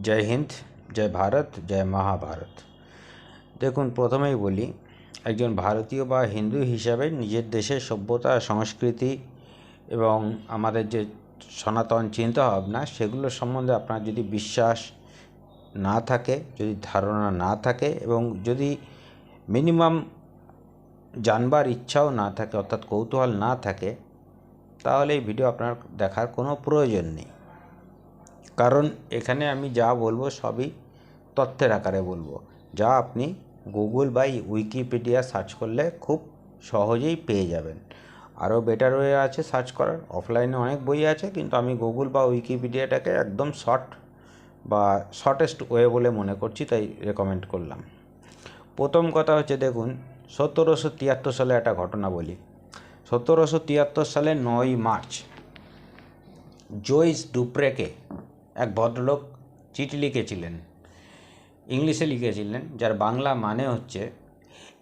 জয় হিন্দ, জয় ভারত, জয় মহাভারত। দেখুন, প্রথমেই বলি, একজন ভারতীয় বা হিন্দু হিসাবে নিজের দেশের সভ্যতা, সংস্কৃতি এবং আমাদের যে সনাতন চিন্তাভাবনা, সেগুলো সম্বন্ধে আপনার যদি বিশ্বাস না থাকে, যদি ধারণা না থাকে এবং যদি মিনিমাম জানবার ইচ্ছাও না থাকে, অর্থাৎ কৌতূহল না থাকে, তাহলে এই ভিডিও আপনার দেখার কোনো প্রয়োজন নেই। কারণ এখানে আমি যা বলব সবই তথ্যের আকারে বলব। যা আপনি গুগল বা উইকিপিডিয়া সার্চ করলে খুব সহজেই পেয়ে যাবেন। আরও বেটার ওয়ে আছে সার্চ করার। অফলাইনে অনেক বই আছে, কিন্তু আমি গুগল বা উইকিপিডিয়াটাকে একদম শর্ট বা শর্টেস্ট ওয়ে বলে মনে করছি, তাই রেকমেন্ড করলাম। প্রথম কথা হচ্ছে দেখুন, সতেরোশো তিয়াত্তর সালে একটা ঘটনা বলি। সতেরোশো তিয়াত্তর সালে নয় মার্চ জোইস ডুপ্রেকে এক ভদ্রলোক চিঠি লিখেছিলেন, ইংলিশে লিখেছিলেন, যার বাংলা মানে হচ্ছে,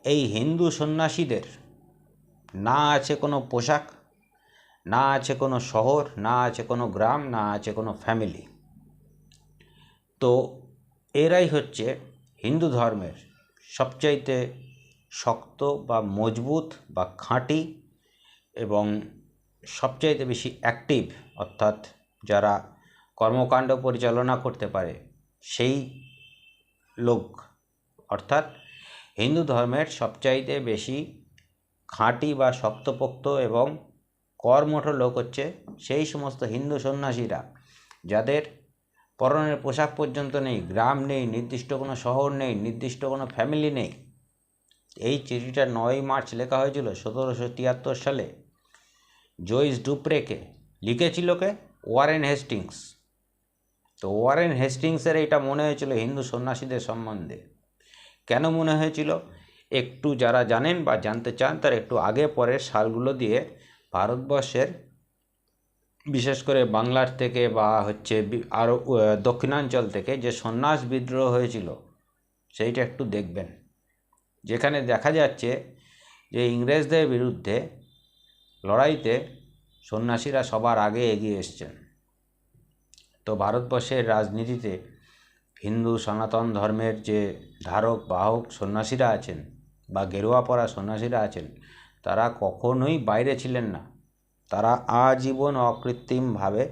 এই হিন্দু সন্ন্যাসীদের, না আছে কোনো পোশাক, না আছে কোনো শহর, না আছে কোনো গ্রাম, না আছে কোনো ফ্যামিলি। তো এরাই হচ্ছে হিন্দু ধর্মের সবচাইতে শক্ত বা মজবুত বা খাঁটি এবং সবচাইতে বেশি অ্যাক্টিভ, অর্থাৎ যারা কর্মকাণ্ড পরিচালনা করতে পারে সেই লোক। অর্থাৎ হিন্দু ধর্মের সবচাইতে বেশি খাঁটি বা শক্তপোক্ত এবং কর্মঠ লোক হচ্ছে সেই সমস্ত হিন্দু সন্ন্যাসীরা। যাদের পরনের পোশাক পর্যন্ত নেই, গ্রাম নেই, নির্দিষ্ট কোনো শহর নেই, নির্দিষ্ট কোনো ফ্যামিলি নেই। এই চিঠিটা নয় মার্চ লেখা হয়েছিল সতেরোশো তিয়াত্তর সালে। জয়েস ডুপ্রেকে লিখেছিল কে? Warren Hastings. তো ওয়ারেন হেস্টিংসের এটা মনে হয়েছিল হিন্দু সন্ন্যাসীদের সম্বন্ধে। কেন মনে হয়েছিল? একটু যারা জানেন বা জানতে চান, তার একটু আগে পরের সালগুলো দিয়ে ভারতবর্ষের, বিশেষ করে বাংলার থেকে বা হচ্ছে আরও দক্ষিণাঞ্চল থেকে যে সন্ন্যাস বিদ্রোহ হয়েছিল, সেইটা একটু দেখবেন। যেখানে দেখা যাচ্ছে যে ইংরেজদের বিরুদ্ধে লড়াইতে সন্ন্যাসীরা সবার আগে এগিয়ে এসছেন। তো ভারতবর্ষের রাজনীতিতে হিন্দু সনাতন ধর্মের যে ধারক, বাহক সন্ন্যাসীরা আছেন বা গেরুয়া পরা সন্ন্যাসীরা আছেন, তারা কখনোই বাইরে ছিলেন না। তারা আজীবন অকৃত্রিমভাবে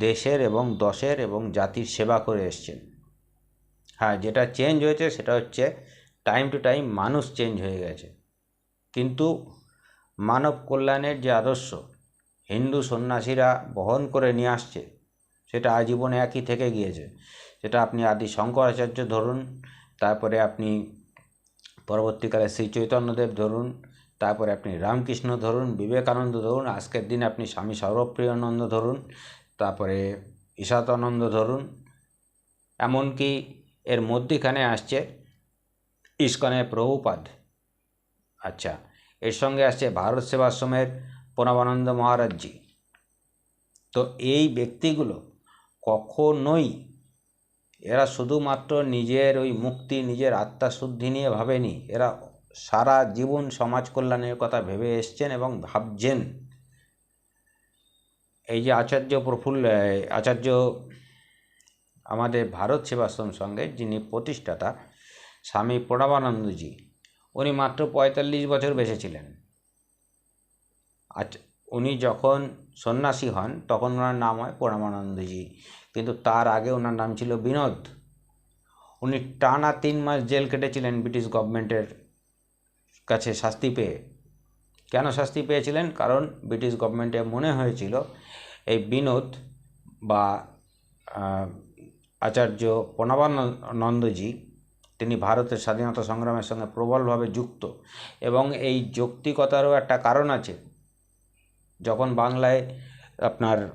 দেশের এবং দশের এবং জাতির সেবা করে এসছেন। হ্যাঁ যেটা চেঞ্জ হয়েছে সেটা হচ্ছে টাইম টু টাইম মানুষ চেঞ্জ হয়ে গেছে। কিন্তু মানব কল্যাণের যে আদর্শ, হিন্দু সন্ন্যাসীরা বহন করে নিয়ে আসছে সেটা আজীবনে একই থেকে গিয়েছে। সেটা আপনি আদি শঙ্করাচার্য ধরুন, তারপরে আপনি পরবর্তীকালে শ্রী চৈতন্যদেব ধরুন, তারপরে আপনি রামকৃষ্ণ ধরুন, বিবেকানন্দ ধরুন, আজকের দিনে আপনি স্বামী সর্বপ্রিয়ানন্দ ধরুন, তারপরে ঈশাতানন্দ ধরুন, এমনকি এর মধ্যিখানে আসছে ইস্কনের প্রভুপাদ। আচ্ছা এর সঙ্গে আসছে ভারত সেবাশ্রমের প্রণবানন্দ মহারাজজি। তো এই ব্যক্তিগুলো কখনোই। এরা শুধুমাত্র নিজের ওই মুক্তি, নিজের আত্মাশুদ্ধি নিয়ে ভাবেনি। এরা সারা জীবন সমাজ কল্যাণের কথা ভেবে এসছেন এবং ভাবছেন। এই যে আচার্য প্রফুল্ল, আচার্য আমাদের ভারত সেবাশ্রম সঙ্গে যিনি প্রতিষ্ঠাতা, স্বামী প্রণবানন্দজি, উনি মাত্র পঁয়তাল্লিশ বছর বেঁচে ছিলেন। আচ্ছা উনি যখন সন্ন্যাসী হন, তখন ওনার নাম হয় পরমানন্দজি। কিন্তু তার আগে ওনার নাম ছিল বিনোদ। উনি টানা তিন মাস জেল কেটেছিলেন ব্রিটিশ গভর্নমেন্টের কাছে শাস্তি পেয়ে। কেন শাস্তি পেয়েছিলেন? কারণ ব্রিটিশ গভর্নমেন্টে মনে হয়েছিল, এই বিনোদ বা আচার্য প্রণবানন্দজি তিনি ভারতের স্বাধীনতা সংগ্রামের সঙ্গে প্রবলভাবে যুক্ত। এবং এই যৌক্তিকতারও একটা কারণ আছে। যখন বাংলায় আপনার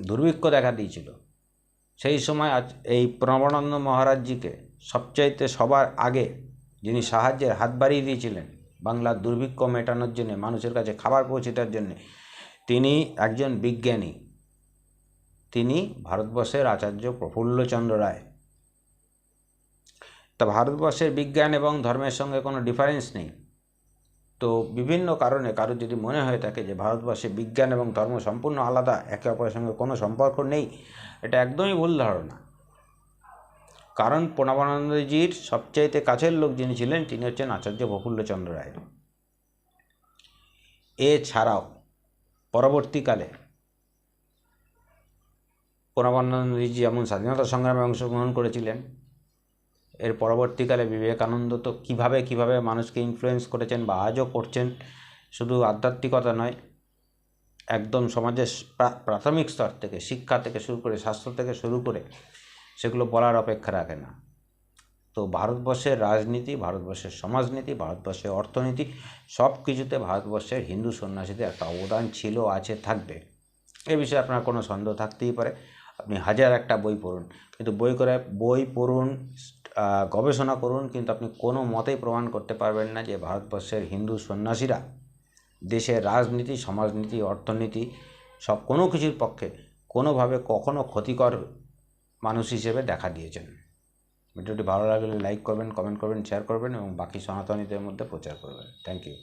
দুর্ভিক্ষ দেখা দিয়েছিল, সেই সময় আজ এই প্রণবানন্দ মহারাজজিকে সবচাইতে সবার আগে যিনি সাহায্যের হাত বাড়িয়ে দিয়েছিলেন বাংলার দুর্ভিক্ষ মেটানোর জন্যে, মানুষের কাছে খাবার পৌঁছে দেওয়ার জন্যে, তিনি একজন বিজ্ঞানী। তিনি ভারতবর্ষের আচার্য প্রফুল্লচন্দ্র রায়। তা ভারতবর্ষের বিজ্ঞান এবং ধর্মের সঙ্গে কোনো ডিফারেন্স নেই। তো বিভিন্ন কারণে কারোর যদি মনে হয়ে থাকে যে ভারতবর্ষে বিজ্ঞান এবং ধর্ম সম্পূর্ণ আলাদা, একে অপরের সঙ্গে কোনো সম্পর্ক নেই, এটা একদমই ভুল ধারণা। কারণ প্রণবানন্দজির সবচাইতে কাছের লোক যিনি ছিলেন, তিনি হচ্ছেন আচার্য প্রফুল্লচন্দ্র রায়। এছাড়াও পরবর্তীকালে প্রণবানন্দজি যেমন স্বাধীনতা সংগ্রামে অংশগ্রহণ করেছিলেন এর পরবর্তীকালে বিবেকানন্দ তো কীভাবে কীভাবে মানুষকে ইনফ্লুয়েন্স করেছেন বা আজও করছেন শুধু আধ্যাত্মিকতা নয়, একদম সমাজের প্রাথমিক স্তর থেকে, শিক্ষা থেকে শুরু করে, স্বাস্থ্য থেকে শুরু করে সেগুলো বলার অপেক্ষা রাখে না। তো ভারতবর্ষের রাজনীতি, ভারতবর্ষের সমাজনীতি, ভারতবর্ষের অর্থনীতি সব কিছুতে ভারতবর্ষের হিন্দু সন্ন্যাসীদের একটা অবদান ছিল, আছে, থাকবে। এ বিষয়ে আপনার কোনো সন্দেহ থাকতেই পারে। আপনি হাজার একটা বই পড়ুন। কিন্তু বই করে, বই পড়ুন গবেষণা করুন, কিন্তু আপনি কোনো মতেই প্রমাণ করতে পারবেন না যে ভারতবর্ষের হিন্দু সন্ন্যাসীরা দেশের রাজনীতি, সমাজনীতি, অর্থনীতি সব কোনো কিছুর পক্ষে কোনোভাবে কখনো ক্ষতিকর মানুষ হিসেবে দেখা দিয়েছেন। ভিডিওটি ভালো লাগলে লাইক করবেন, কমেন্ট করবেন শেয়ার করবেন এবং বাকি সনাতনীদের মধ্যে প্রচার করবেন। Thank you